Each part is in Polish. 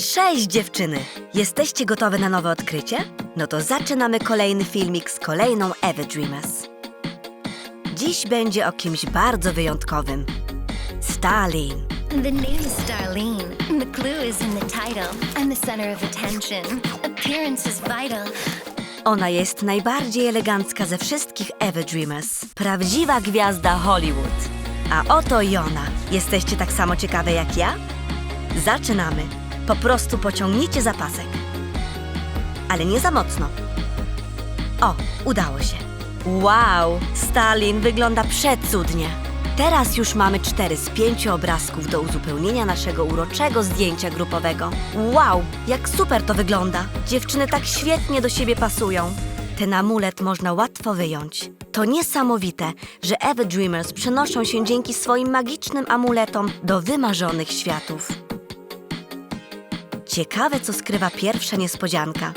Cześć dziewczyny! Jesteście gotowe na nowe odkrycie? No to zaczynamy kolejny filmik z kolejną Ewy Dreamers. Dziś będzie o kimś bardzo wyjątkowym. Stalin. The name is Starlene. The clue is in the title. I'm the center of attention. Appearance is vital. Ona jest najbardziej elegancka ze wszystkich Ewy Dreamers. Prawdziwa gwiazda Hollywood. A oto i ona. Jesteście tak samo ciekawe jak ja? Zaczynamy. Po prostu pociągnijcie zapasek. Ale nie za mocno. O, udało się. Wow, Stalin wygląda przecudnie. Teraz już mamy cztery z pięciu obrazków do uzupełnienia naszego uroczego zdjęcia grupowego. Wow, jak super to wygląda. Dziewczyny tak świetnie do siebie pasują. Ten amulet można łatwo wyjąć. To niesamowite, że Ewy Dreamers przenoszą się dzięki swoim magicznym amuletom do wymarzonych światów. Ciekawe, co skrywa pierwsza niespodzianka.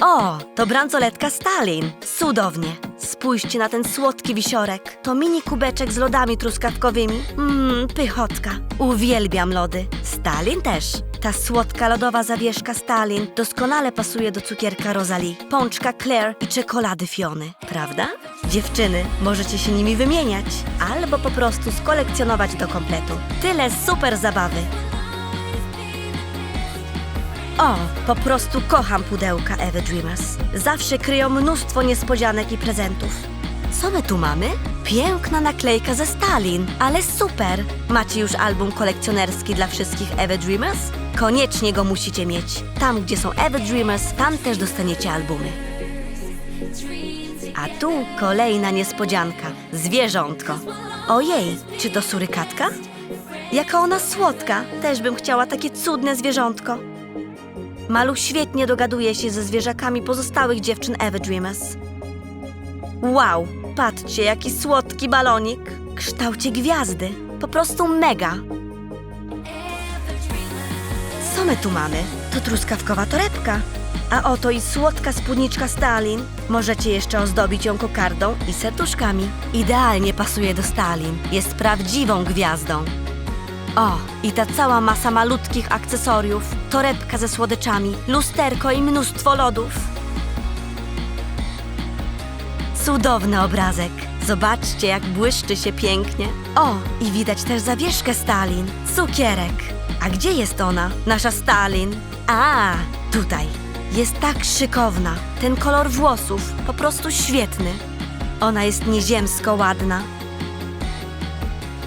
O, to bransoletka Stalin. Cudownie. Spójrzcie na ten słodki wisiorek. To mini kubeczek z lodami truskawkowymi. Mmm, pychotka. Uwielbiam lody. Stalin też. Ta słodka lodowa zawieszka Stalin doskonale pasuje do cukierka Rosalie, pączka Claire i czekolady Fiony, prawda? Dziewczyny, możecie się nimi wymieniać albo po prostu skolekcjonować do kompletu. Tyle super zabawy. O, po prostu kocham pudełka Ewy Dreamers. Zawsze kryją mnóstwo niespodzianek i prezentów. Co my tu mamy? Piękna naklejka ze Stalin, ale super! Macie już album kolekcjonerski dla wszystkich Ewy Dreamers? Koniecznie go musicie mieć. Tam, gdzie są Ewy Dreamers, tam też dostaniecie albumy. A tu kolejna niespodzianka. Zwierzątko. Ojej, czy to surykatka? Jaka ona słodka! Też bym chciała takie cudne zwierzątko. Malu świetnie dogaduje się ze zwierzakami pozostałych dziewczyn Ewy Dreamers. Wow, patrzcie, jaki słodki balonik. Kształcie gwiazdy. Po prostu mega. Co my tu mamy? To truskawkowa torebka. A oto i słodka spódniczka Stalin. Możecie jeszcze ozdobić ją kokardą i serduszkami. Idealnie pasuje do Stalin. Jest prawdziwą gwiazdą. O, i ta cała masa malutkich akcesoriów, torebka ze słodyczami, lusterko i mnóstwo lodów. Cudowny obrazek. Zobaczcie, jak błyszczy się pięknie. O, i widać też zawieszkę Stalin, cukierek. A gdzie jest ona, nasza Stalin? A, tutaj. Jest tak szykowna. Ten kolor włosów, po prostu świetny. Ona jest nieziemsko ładna.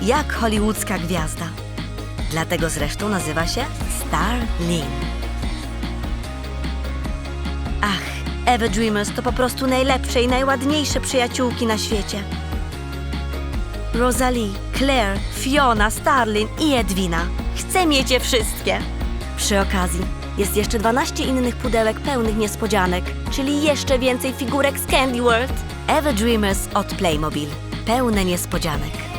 Jak hollywoodzka gwiazda. Dlatego zresztą nazywa się Starlin. Ach, Eva Dreamers to po prostu najlepsze i najładniejsze przyjaciółki na świecie. Rosalie, Claire, Fiona, Starlin i Edwina. Chcę mieć je wszystkie. Przy okazji, jest jeszcze 12 innych pudełek pełnych niespodzianek, czyli jeszcze więcej figurek z Candy World. Eva Dreamers od Playmobil. Pełne niespodzianek.